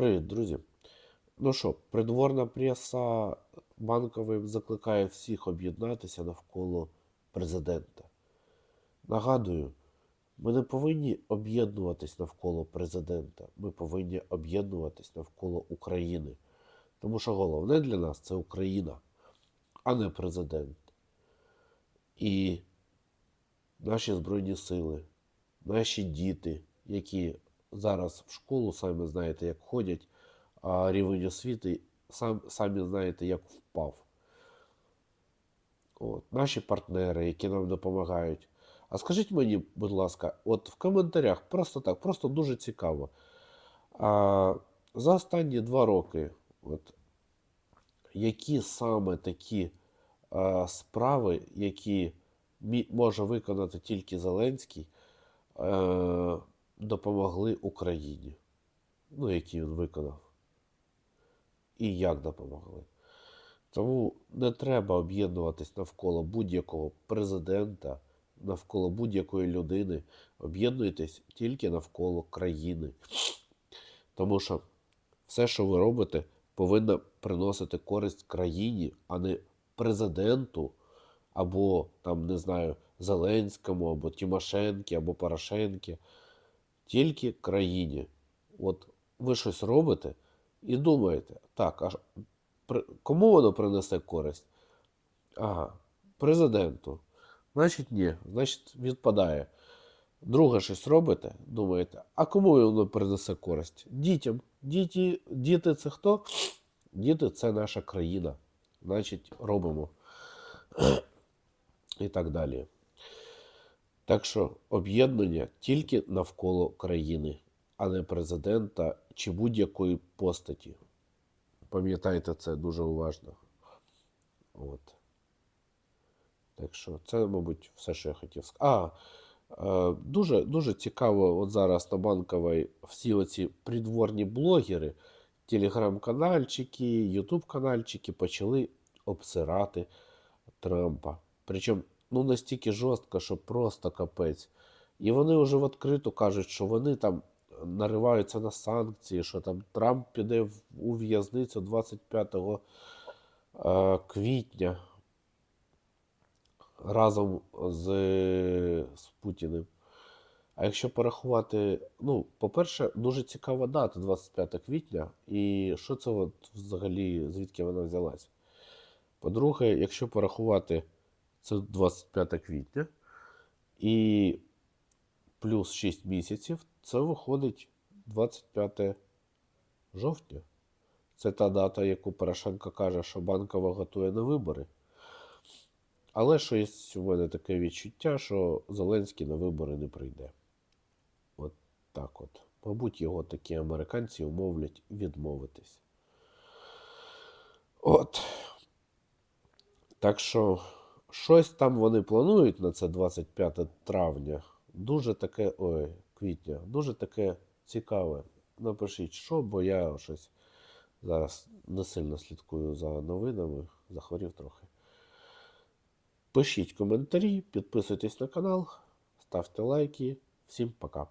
Привіт, друзі. Ну що, придворна преса банковим закликає всіх об'єднатися навколо президента. Нагадую, ми не повинні об'єднуватись навколо президента. Ми повинні об'єднуватись навколо України. Тому що головне для нас це Україна, а не президент. І наші Збройні сили, наші діти, які зараз в школу, самі знаєте, як ходять, а рівень освіти сам, самі знаєте, як впав. От, наші партнери, які нам допомагають. А скажіть мені, будь ласка, от в коментарях, просто так, просто дуже цікаво. А, за останні два роки, от, які саме такі а, справи, які може виконати тільки Зеленський, е, допомогли Україні? Ну, які він виконав. І як допомогли. Тому не треба об'єднуватись навколо будь-якого президента, навколо будь-якої людини. Об'єднуйтесь тільки навколо країни. Тому що все, що ви робите, повинно приносити користь країні, а не президенту, або там, не знаю, Зеленському, або Тимошенки, або Порошенки. Тільки країні. От ви щось робите і думаєте, так, а кому воно принесе користь? Ага, президенту. Значить, ні, значить, відпадає. Друге щось робите, думаєте, а кому воно принесе користь? Дітям. Діти, діти це хто? Діти це наша країна. Значить, робимо. І так далі. Так що об'єднання тільки навколо країни, а не президента чи будь-якої постаті. Пам'ятайте це дуже уважно. От. Так що це, мабуть, все, що я хотів сказати. А, е, дуже, дуже цікаво, от зараз на банковій всі оці придворні блогери, телеграм-канальчики, ютуб-канальчики почали обсирати Трампа. Причому ну, настільки жорстко, що просто капець. І вони вже відкрито кажуть, що вони там нариваються на санкції, що там Трамп піде у в'язницю 25 е, квітня разом з, з Путіним. А якщо порахувати, ну, по-перше, дуже цікава дата 25 квітня, і що це от взагалі, звідки вона взялась? По-друге, якщо порахувати, це 25 квітня, і плюс 6 місяців, це виходить 25 жовтня. Це та дата, яку Порошенко каже, що банкова готує на вибори. Але що є у мене таке відчуття, що Зеленський на вибори не прийде. От так от. Мабуть, його такі американці умовлять відмовитись. От. Так що щось там вони планують на це 25 травня. Дуже таке, ой, квітня, дуже таке цікаве. Напишіть, що, бо я щось зараз не сильно слідкую за новинами, захворів трохи. Пишіть коментарі, підписуйтесь на канал, ставте лайки. Всім пока.